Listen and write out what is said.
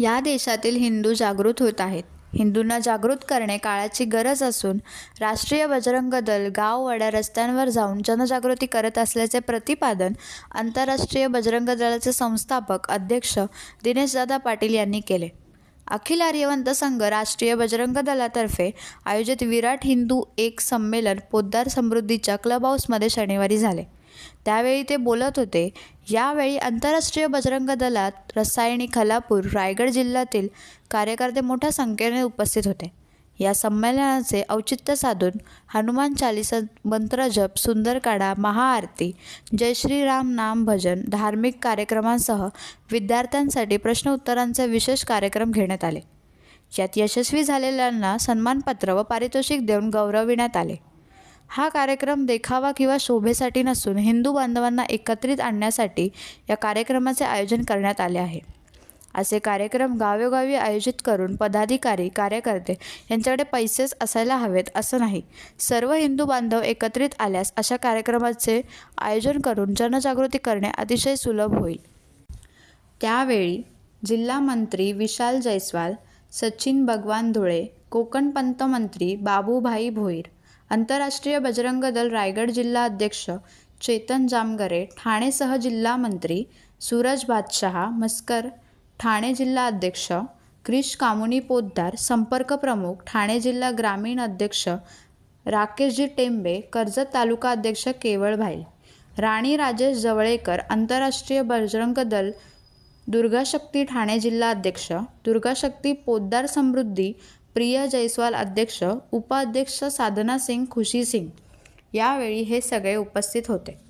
या देशातील हिंदू जागृत होत आहेत. हिंदूंना जागृत करणे काळाची गरज असून राष्ट्रीय बजरंग दल गाववाड्या रस्त्यांवर जाऊन जनजागृती करत असल्याचे प्रतिपादन आंतरराष्ट्रीय बजरंग दलाचे संस्थापक अध्यक्ष दिनेशदादा पाटील यांनी केले. अखिल आर्यवंत संघ राष्ट्रीय बजरंग दलातर्फे आयोजित विराट हिंदू एक संमेलन पोद्दार समृद्धीच्या क्लब हाऊसमध्ये शनिवारी झाले. त्यावेळी ते बोलत होते यावेळी आंतरराष्ट्रीय बजरंग दलात रसायणी खलापूर रायगड जिल्ह्यातील कार्यकर्ते मोठ्या संख्येने उपस्थित होते. या संमेलनाचे औचित्य साधून हनुमान चालिसा मंत्रजप सुंदरकाडा महाआरती जय श्रीराम नाम भजन धार्मिक कार्यक्रमांसह विद्यार्थ्यांसाठी प्रश्न उत्तरांचे विशेष कार्यक्रम घेण्यात आले. यात यशस्वी झालेल्यांना सन्मानपत्र व पारितोषिक देऊन गौरविण्यात आले. हा कार्यक्रम देखावा किंवा शोभेसाठी नसून हिंदू बांधवांना एकत्रित आणण्यासाठी या कार्यक्रमाचे आयोजन करण्यात आले आहे. असे कार्यक्रम गावोगावी आयोजित करून पदाधिकारी कार्यकर्ते यांच्याकडे पैसेच असायला हवेत असं नाही. सर्व हिंदू बांधव एकत्रित आल्यास अशा कार्यक्रमाचे आयोजन करून जनजागृती करणे अतिशय सुलभ होईल. त्यावेळी जिल्हा मंत्री विशाल जयस्वाल सचिन भगवान धुळे कोकणपंत मंत्री बाबूभाई भोईर आंतरराष्ट्रीय बजरंग दल रायगड जिल्हा अध्यक्ष चेतन जामगरे ठाणे सह जिल्हा मंत्री सूरज बादशहा मस्कर ठाणे जिल्हा अध्यक्ष क्रिश कामुनी पोद्दार संपर्क प्रमुख ठाणे जिल्हा ग्रामीण अध्यक्ष राकेशजी टेंबे कर्जत तालुका अध्यक्ष केवळ भाईल राणी राजेश जवळेकर आंतरराष्ट्रीय बजरंग दल दुर्गाशक्ती ठाणे जिल्हा अध्यक्ष दुर्गाशक्ती पोद्दार समृद्धी प्रिया जयस्वाल अध्यक्ष उपाध्यक्ष साधना सिंग खुशी सिंग. यावेळी हे सगळे उपस्थित होते.